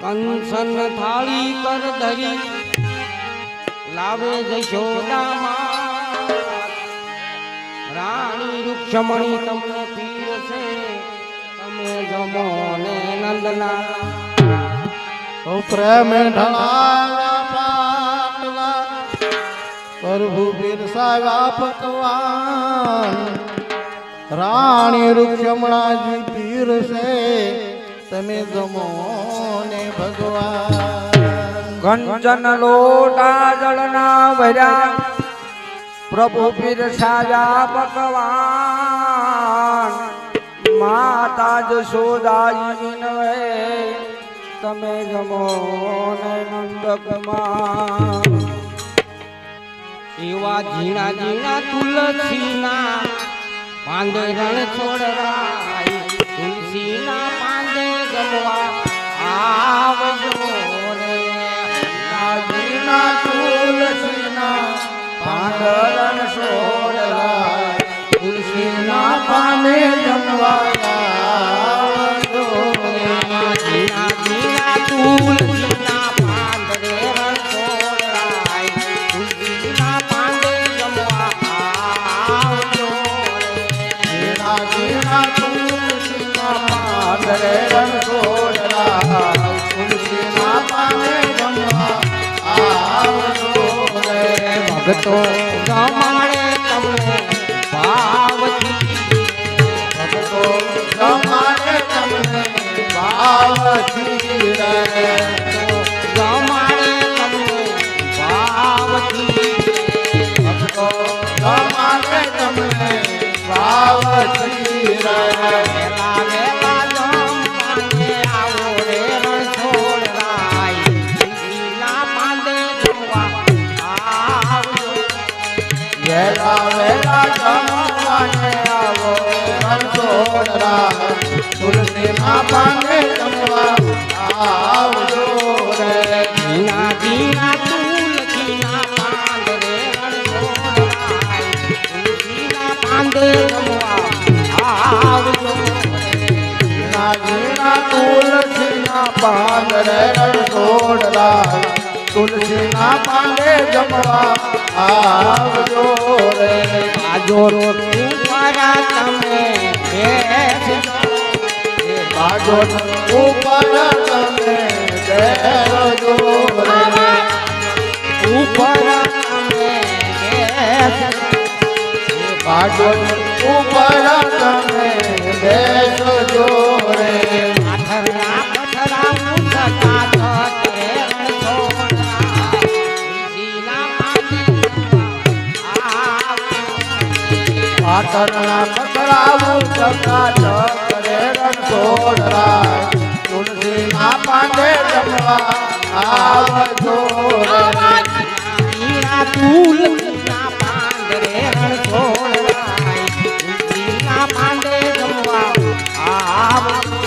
કંસન થાળી પર ધરી, લાવે જશોદામાં રાણી રૂક્ષમણી તમને પીરસે, તમે જમો ને નંદના. પ્રેમ ઢળાવ્યા પ્રભુ બિરસાવ્યા પકવાન. રાણી રૂક્ષમણાજી પીરસે તમે જમો ને ભગવાન. ગંજન લોટા જળના ભર્યા પ્રભુ પીરસાયા ભગવાન. માતા જશોદાજી નવે તમે જમો ને નંદકમાં એવા ઝીણા ઝીણા તુલસીના પાંદે રણ છોડરાય તુલસીના પાંદે ગમવા આવજો Oh. તુલસીના પાને જમવા આવજો રે. આજો રોટું પરા તમે બાજો ઉપર તમે બેસજો રે ઉપર બેસજો ઉપર તમે પથરા પાટણના પકડાવું ચકાચક રે રણછોડરાય તુલસીના પાંદે જમવા આવજો રે મીરા તુલસીના પાંદડે રણછોડરાય તુલસીના પાંદે જમવા આવજો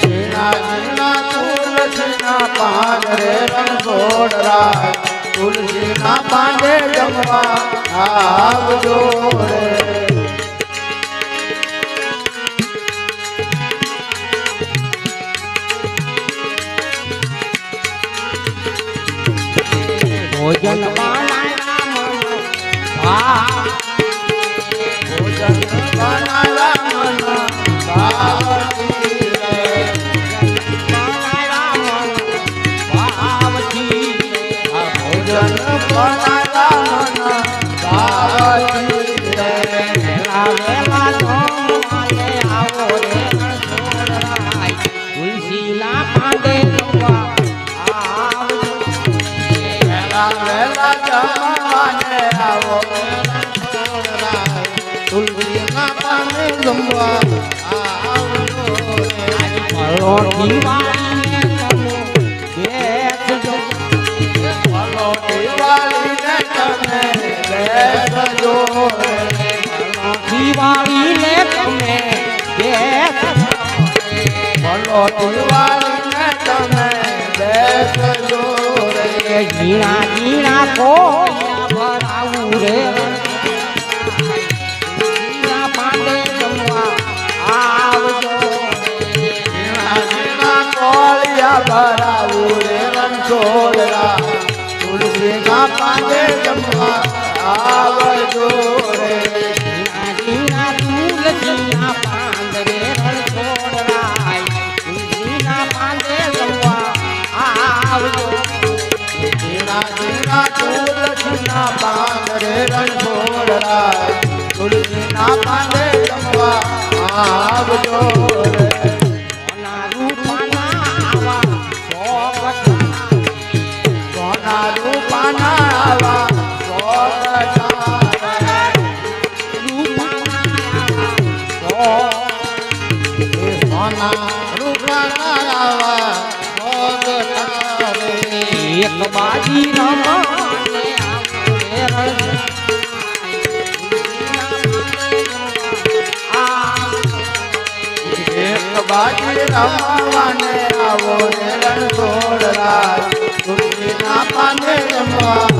ઝીણા ઝીણા તુલસીના પાન રે રણછોડરાય તુલસીના પાંદે જમવા આવજો રે જમવાને આવો. તુલસીના પાને તમે બેસજો ઝીણા ઝીણા કો ભરાવું રે. ઝીણા પાંડે જમવા પાંડે જમવા આવજો રે. ના પાંદ રે રણછોડ રાય તુલસી ના પાંદે રમવા રૂપાણા એક બાજી રામ રમવાને આવો રણ છોડરા તુલસીના પાને રમવા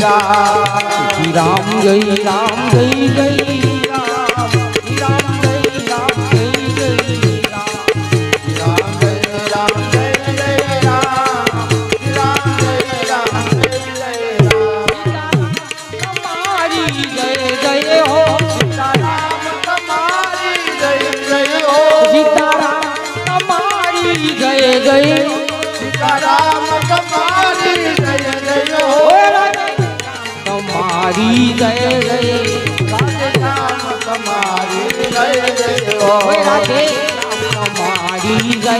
રામ જય રામ જય જય. તમારી જય જય. રાધે. તમારી જય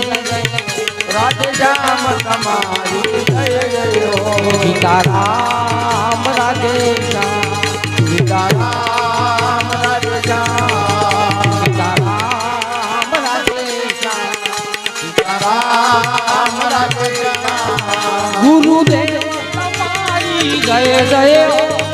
રાધે શ્યામ તમારી જય જય. ગીતા રામ, રાધે ગીતા રામ ગુરુદેવ, તમારી જય જય.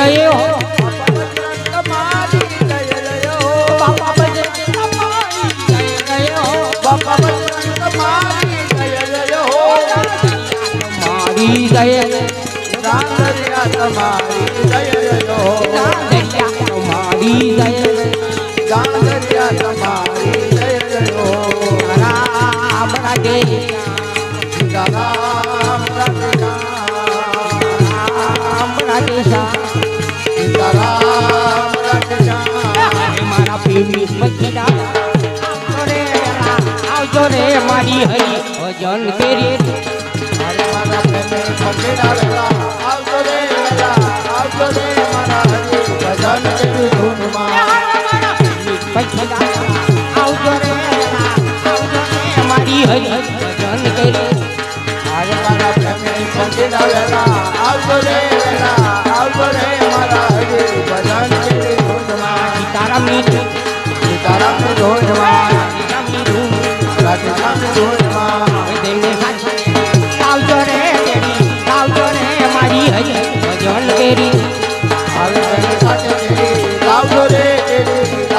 જયો મારી જય તમારી જય તમારી જય રામ રામ આવજો રે મારી હરી ભજન કરી આવજો રે આવજો રે મારા હરી ભજન કરી ધૂનમાં આવજો રે આવજો રે મારી હરી ભજન આવજો રે.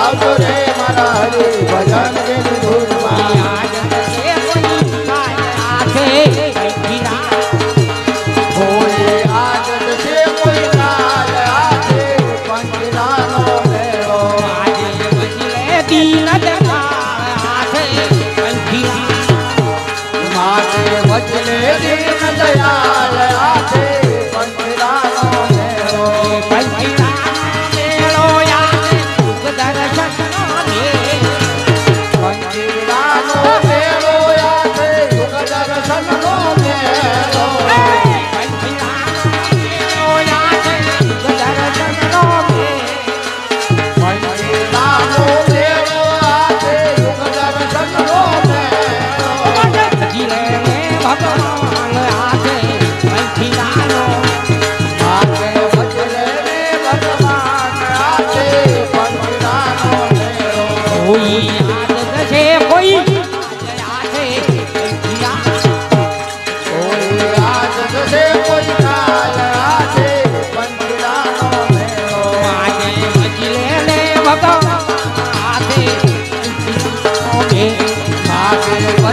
આવજો રે મારા હરે ભજન કે ધૂનમાં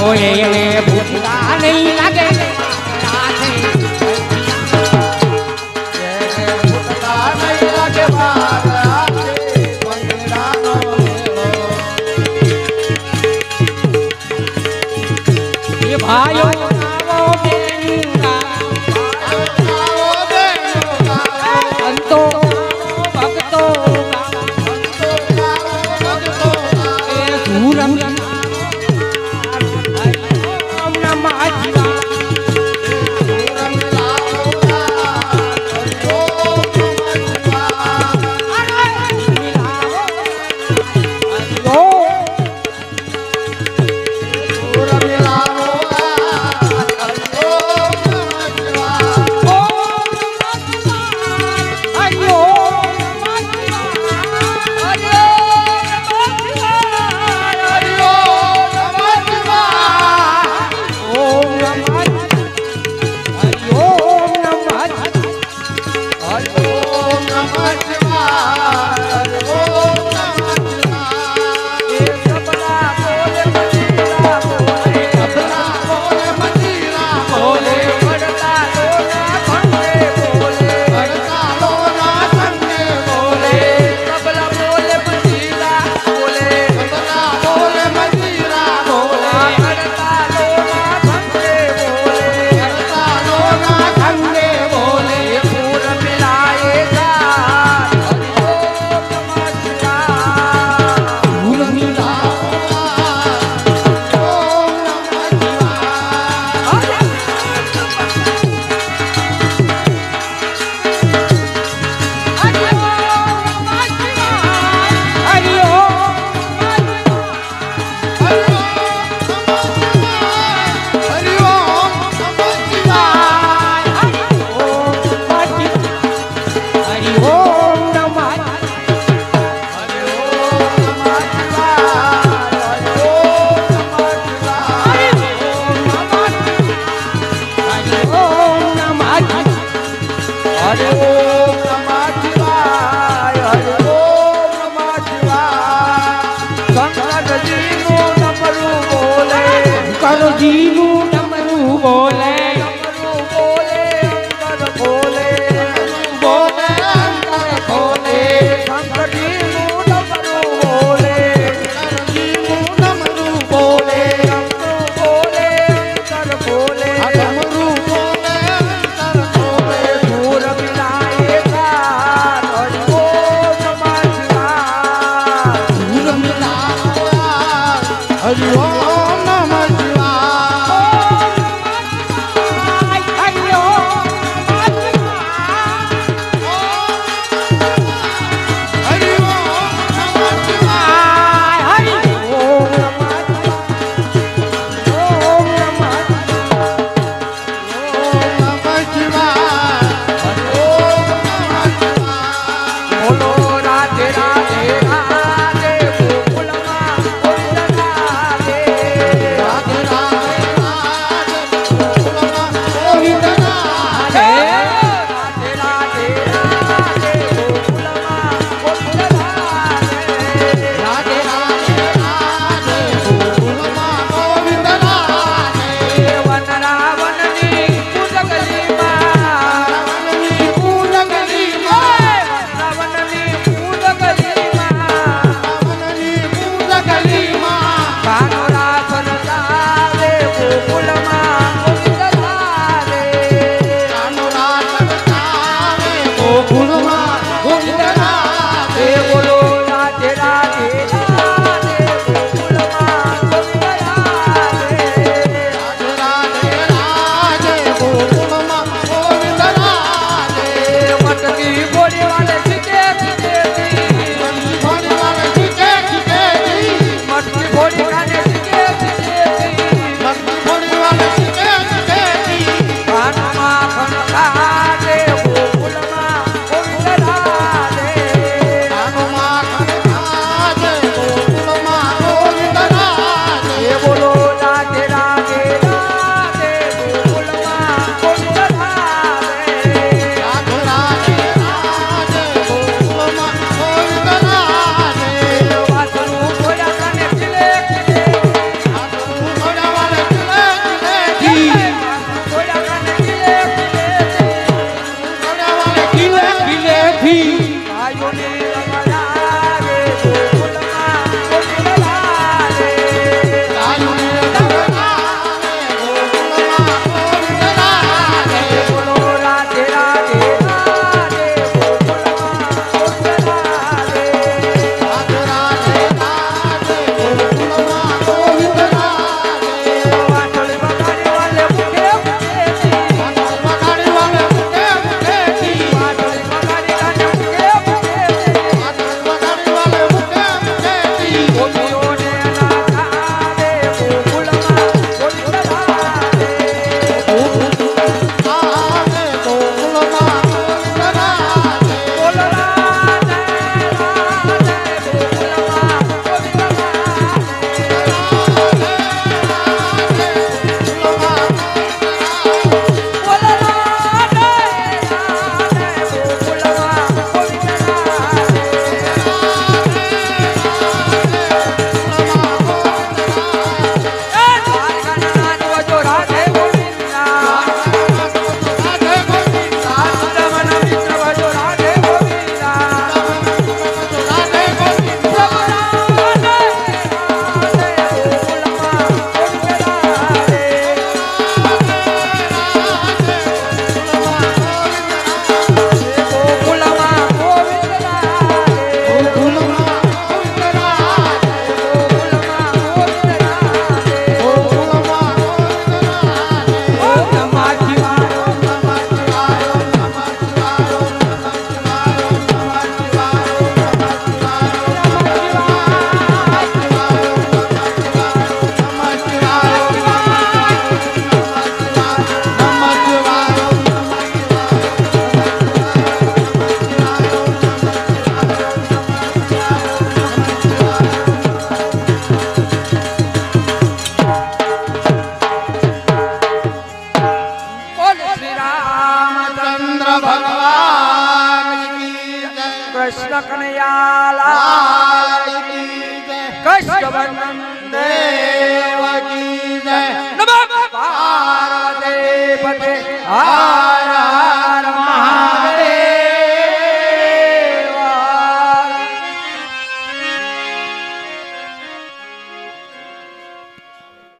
હોય એને લાગે